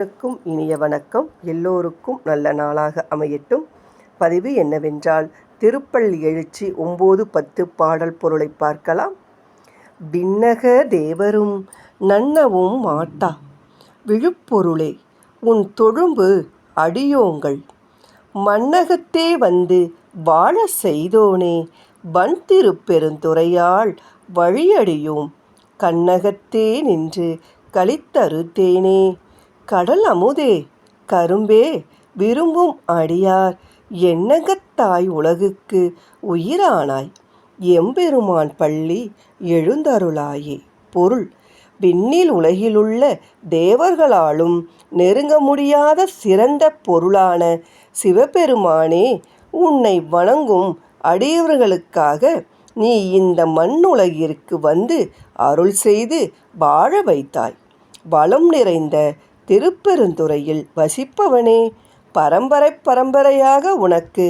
அனைவருக்கும் இனிய வணக்கம். எல்லோருக்கும் நல்ல நாளாக அமையட்டும். பதிவு என்னவென்றால் திருப்பள்ளி எழுச்சி ஒம்பது பத்து பாடல் பொருளை பார்க்கலாம். விண்ணக தேவரும் நன்னவும் மாட்டா. விழுப்பொருளே உன் தொழும்பு அடியோங்கள். மன்னகத்தே வந்து வாழ செய்தோனே வன் திருப்பெருந்துறையாள் வழியடியோம். கண்ணகத்தே நின்று கழித்தருத்தேனே கடல் அமுதே கரும்பே விரும்பும் அடியார் எண்ணகத்தாய் உலகுக்கு உயிரானாய். எம்பெருமான் பள்ளி எழுந்தருளாயே. பொருள் விண்ணில் உலகிலுள்ள தேவர்களாலும் நெருங்க முடியாத சிறந்த பொருளான சிவபெருமானே உன்னை வணங்கும் அடியவர்களுக்காக நீ இந்த மண்ணுலகிற்கு வந்து அருள் செய்து வாழ வைத்தாய். வளம் நிறைந்த திருப்பெருந்துறையில் வசிப்பவனே பரம்பரை பரம்பரையாக உனக்கு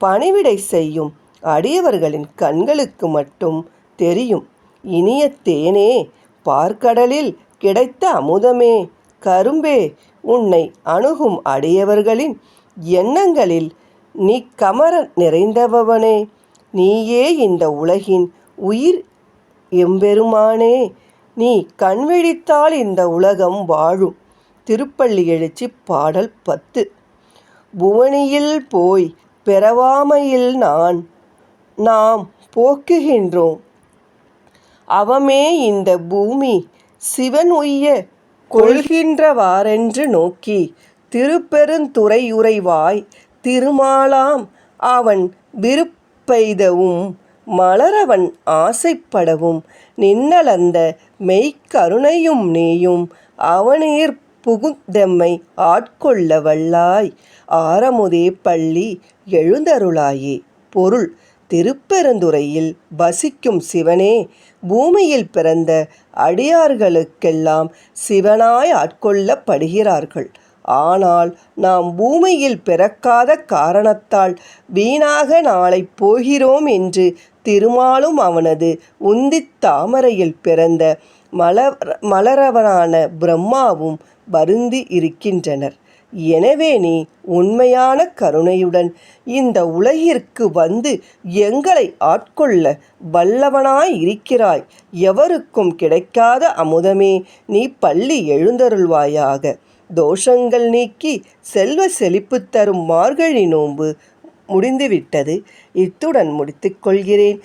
பணிவிடை செய்யும் அடியவர்களின் கண்களுக்கு மட்டும் தெரியும். இனிய தேனே பார்க்கடலில் கிடைத்த அமுதமே கரும்பே உன்னை அணுகும் அடியவர்களின் எண்ணங்களில் நீ கமர நிறைந்தவனே நீயே இந்த உலகின் உயிர் எம்பெருமானே நீ கண்விழித்தால் இந்த உலகம் வாழும். திருப்பள்ளி எழுச்சி பாடல் பத்து. புவனியில் போய் பெறவாமையில் நான் நாம் போக்குகின்றோம். அவமே இந்த பூமி சிவன் உய்ய கொள்கின்றவாறென்று நோக்கி திருப்பெருந்துறையுறைவாய் திருமாலாம் அவன் விருப்பெய்தவும் மலரவன் ஆசைப்படவும் நின்னலந்த மெய்க்கருணையும் நீயும் அவனீர் புகுந்தெம்மை ஆட்கொள்ள வல்லாய். ஆரமுதே பள்ளி எழுந்தருளாயே. பொருள் திருப்பெருந்துறையில் வசிக்கும் சிவனே. பூமியில் பிறந்த அடியார்களுக்கெல்லாம் சிவனாய் ஆட்கொள்ளப்படுகிறார்கள். ஆனால் நாம் பூமியில் பிறக்காத காரணத்தால் வீணாக நாளை போகிறோம் என்று திருமாலும் அவனது உந்தித் தாமரையில் பிறந்த மலர் மலரவனான பிரம்மாவும் வருந்தி இருக்கின்றனர். எனவே நீ உண்மையான கருணையுடன் இந்த உலகிற்கு வந்து எங்களை ஆட்கொள்ள வல்லவனாய் இருக்கிறாய் எவருக்கும் கிடைக்காத அமுதமே நீ பள்ளி எழுந்தருள்வாயாக. தோஷங்கள் நீக்கி செல்வ செழிப்பு தரும் மார்கழி நோன்பு முடிந்துவிட்டது. இத்துடன் முடித்துக்கொள்கிறேன்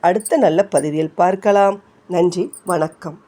அடுத்த நல்ல பதிவில் பார்க்கலாம். நன்றி வணக்கம்.